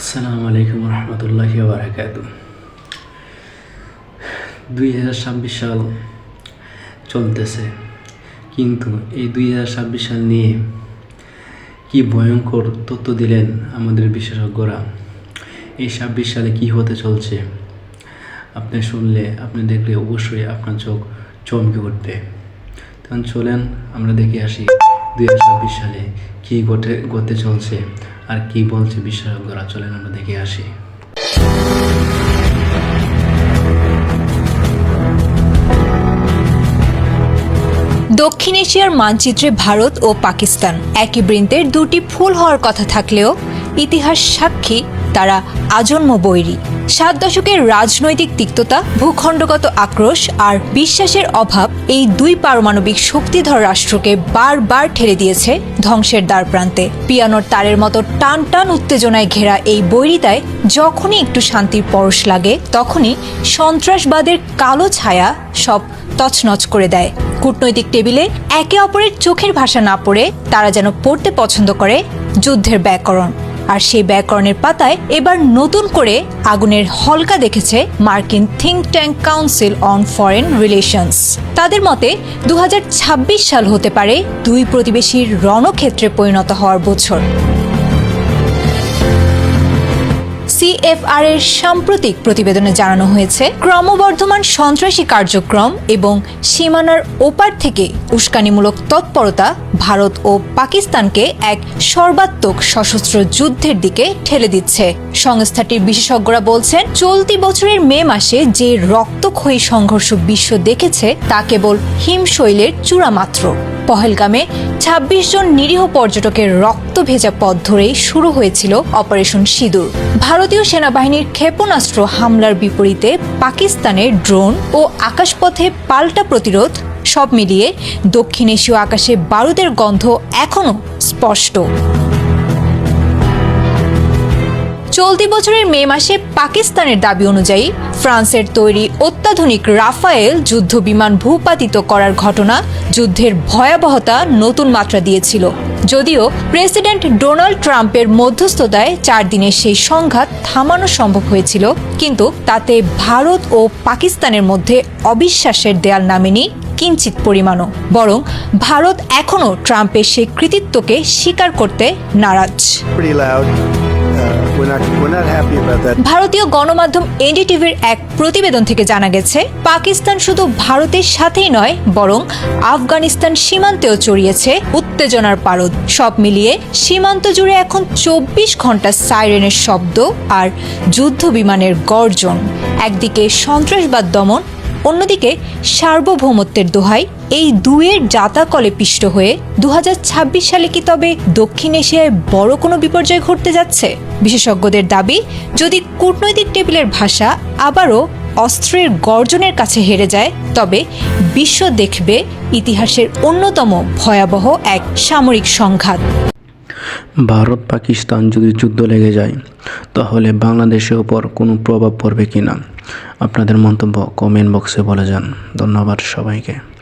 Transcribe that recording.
আসসালামু আলাইকুম রহমতুল্লাহি বারাকাত দুই হাজার ছাব্বিশ সাল চলতেছে, কিন্তু এই দুই হাজার ছাব্বিশ সাল নিয়ে কি ভয়ঙ্কর তথ্য দিলেন আমাদের বিশেষজ্ঞরা? এই ছাব্বিশ সালে কি হতে চলছে? আপনি শুনলে, আপনি দেখলে অবশ্যই আপনার চোখ চমকে উঠবে। তখন চলেন আমরা দেখে আসি দুই হাজার ছাব্বিশ সালে কী ঘটে, ঘটতে চলছে। আর কি বলছে বিশেষজ্ঞরা চলেন আমরা দেখে আসি। দক্ষিণ এশিয়ার মানচিত্রে ভারত ও পাকিস্তান একই বৃন্তের দুটি ফুল হওয়ার কথা থাকলেও ইতিহাস সাক্ষী তারা আজন্ম বৈরী। সাত দশকের রাজনৈতিক তিক্ততা, ভূখণ্ডগত আক্রোশ আর বিশ্বাসের অভাব এই দুই পারমাণবিক শক্তিধর রাষ্ট্রকে বারবার ঠেলে দিয়েছে ধ্বংসের দ্বার প্রান্তে পিয়ানোর তারের মতো টান টান উত্তেজনায় ঘেরা এই বৈরিতায় যখনই একটু শান্তির পরশ লাগে, তখনই সন্ত্রাসবাদের কালো ছায়া সব তছনছ করে দেয়। কূটনৈতিক টেবিলে একে অপরের চোখের ভাষা না পড়ে তারা যেন পড়তে পছন্দ করে যুদ্ধের ব্যাকরণ। আর সেই ব্যাকরণের পাতায় এবার নতুন করে আগুনের হলকা দেখেছে মার্কিন think tank Council on Foreign Relations. তাদের মতে দু হাজার ছাব্বিশ সাল হতে পারে দুই প্রতিবেশীর রণক্ষেত্রে পরিণত হওয়ার বছর। সিএফআর এর সাম্প্রতিক প্রতিবেদনে জানানো হয়েছে, ক্রমবর্ধমান সন্ত্রাসী কার্যক্রম এবং সীমানার ওপার থেকে উস্কানিমূলক তৎপরতা ভারত ও পাকিস্তানকে এক সর্বাত্মক সশস্ত্র যুদ্ধের দিকে ঠেলে দিচ্ছে। সংস্থাটির বিশেষজ্ঞরা বলছেন, চলতি বছরের মে মাসে যে রক্তক্ষয়ী সংঘর্ষ বিশ্ব দেখেছে, তা কেবল হিমশৈলের চূড়া মাত্র। পহেলগামে ২৬ জন নিরীহ পর্যটকের রক্ত ভেজা পথ ধরেই শুরু হয়েছিল অপারেশন সিঁদুর। ভারতীয় সেনাবাহিনীর ক্ষেপণাস্ত্র হামলার বিপরীতে পাকিস্তানের ড্রোন ও আকাশপথে পাল্টা প্রতিরোধ সব মিলিয়ে দক্ষিণ এশীয় আকাশে বারুদের গন্ধ এখনও স্পষ্ট। চলতি বছরের মে মাসে পাকিস্তানের দাবি অনুযায়ী ফ্রান্সের তৈরি অত্যাধুনিক রাফায়েল যুদ্ধ বিমান ভূপাতিত করার ঘটনা যুদ্ধের ভয়াবহতা নতুন মাত্রা দিয়েছিল। যদিও প্রেসিডেন্ট ডোনাল্ড ট্রাম্পের মধ্যস্থতায় চার দিনের সেই সংঘাত থামানো সম্ভব হয়েছিল, কিন্তু তাতে ভারত ও পাকিস্তানের মধ্যে অবিশ্বাসের দেয়াল নামেনি কিঞ্চিত পরিমাণও বরং ভারত এখনও ট্রাম্পের সেই কৃতিত্বকে স্বীকার করতে নারাজ. Uh. ভারতীয় গণমাধ্যম এনডিটিভির এক প্রতিবেদন থেকে জানা গেছে পাকিস্তান শুধু ভারতের সাথেই নয় বরং আফগানিস্তান সীমান্তেও চড়িয়েছে উত্তেজনার পারদ সব মিলিয়ে সীমান্ত জুড়ে এখন চব্বিশ ঘণ্টা সাইরেনের শব্দ আর যুদ্ধ বিমানের গর্জন একদিকে সন্ত্রাসবাদ দমন অন্যদিকে সার্বভৌমত্বের দোহাই এই দুয়ের জাতাকলে পিষ্ট হয়ে দু হাজার ছাব্বিশ সালে কি তবে দক্ষিণ এশিয়ায় বড় কোনো বিপর্যয় ঘটতে যাচ্ছে? বিশেষজ্ঞদের দাবি, যদি কূটনৈতিক টেবিলের ভাষা আবারও অস্ত্রের গর্জনের কাছে হেরে যায়, তবে বিশ্ব দেখবে ইতিহাসের অন্যতম ভয়াবহ এক সামরিক সংঘাত। ভারত পাকিস্তান যদি যুদ্ধ লেগে যায়, তাহলে বাংলাদেশের উপর কোনো প্রভাব পড়বে কি না? আপনাদের মন্তব্য কমেন্ট বক্সে বলে যান। ধন্যবাদ সবাইকে।